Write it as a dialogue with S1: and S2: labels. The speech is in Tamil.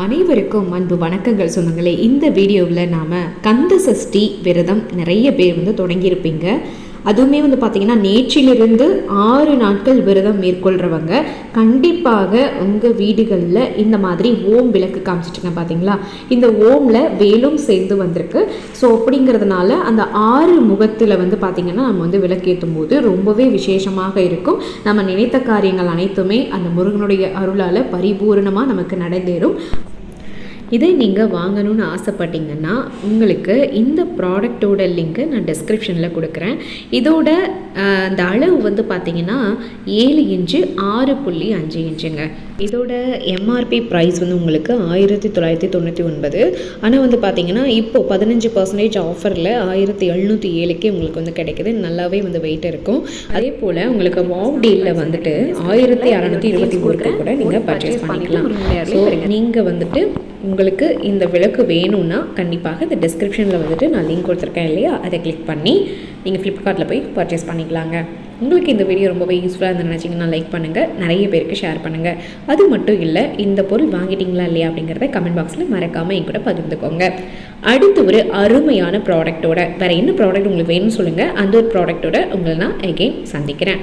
S1: அனைவருக்கும் அன்பு வணக்கங்கள் சொந்தங்களே. இந்த வீடியோவில் நாம் கந்த சஷ்டி விரதம் நிறைய பேர் வந்து தொடங்கியிருப்பீங்க. அதுவுமே வந்து பார்த்திங்கன்னா நேற்றிலிருந்து ஆறு நாட்கள் விரதம் மேற்கொள்கிறவங்க கண்டிப்பாக உங்கள் வீடுகளில் இந்த மாதிரி ஓம் விளக்கு காமிச்சிட்டுங்க பார்த்தீங்களா இந்த ஓமில் வேலும் சேர்ந்து வந்திருக்கு. ஸோ அப்படிங்கிறதுனால அந்த ஆறு முகத்தில் வந்து பார்த்திங்கன்னா நம்ம வந்து விளக்கேற்றும் போது ரொம்பவே விசேஷமாக இருக்கும். நம்ம நினைத்த காரியங்கள் அனைத்துமே அந்த முருகனுடைய அருளால் பரிபூரணமாக நமக்கு நடந்தேறும். இதை நீங்கள் வாங்கணும்னு ஆசைப்பட்டீங்கன்னா உங்களுக்கு இந்த ப்ராடக்டோட லிங்க்கை நான் டிஸ்கிரிப்ஷனில் கொடுக்குறேன். இதோட இந்த அந்த அளவு வந்து பார்த்தீங்கன்னா ஏழு இன்ச்சு ஆறு புள்ளி அஞ்சு இன்ச்சுங்க. இதோட எம்ஆர்பி ப்ரைஸ் வந்து உங்களுக்கு ஆயிரத்தி தொள்ளாயிரத்தி தொண்ணூற்றி ஒன்பது. ஆனால் வந்து பார்த்தீங்கன்னா இப்போது பதினஞ்சு பர்சன்டேஜ் ஆஃபரில் ஆயிரத்தி எழுநூற்றி ஏழுக்கே உங்களுக்கு வந்து கிடைக்குது. நல்லாவே வந்து வெயிட் இருக்கும். அதே போல் உங்களுக்கு வாவ் டீலில் வந்துட்டு ஆயிரத்தி அறநூற்றி இருபத்தி ஒருக்கு கூட நீங்கள் பர்ச்சேஸ் பண்ணிக்கலாம். ஸோ நீங்கள் வந்துட்டு உங்களுக்கு இந்த விளக்கு வேணும்னா கண்டிப்பாக இந்த டிஸ்கிரிப்ஷனில் வந்துட்டு நான் லிங்க் கொடுத்துருக்கேன் இல்லையா? அதை கிளிக் பண்ணி நீங்கள் ஃப்ளிப்கார்ட்டில் போய் பர்ச்சேஸ் பண்ணிக்கலாங்க. உங்களுக்கு இந்த வீடியோ ரொம்பவே யூஸ்ஃபுல்லாக இருந்து நினச்சிங்கன்னா லைக் பண்ணுங்கள் நிறைய பேருக்கு ஷேர் பண்ணுங்கள் அது மட்டும் இல்லை இந்த பொருள் வாங்கிட்டீங்களா இல்லையா அப்படிங்கிறத கமெண்ட் பாக்ஸில் மறக்காமல் என் கூட பகிர்ந்துக்கோங்க. அடுத்து ஒரு அருமையான ப்ராடக்ட்டோட வேறு என்ன ப்ராடக்ட் உங்களுக்கு வேணும்னு சொல்லுங்கள் அந்த ஒரு ப்ராடக்ட்டோட உங்களை நான் எகெயின் சந்திக்கிறேன்.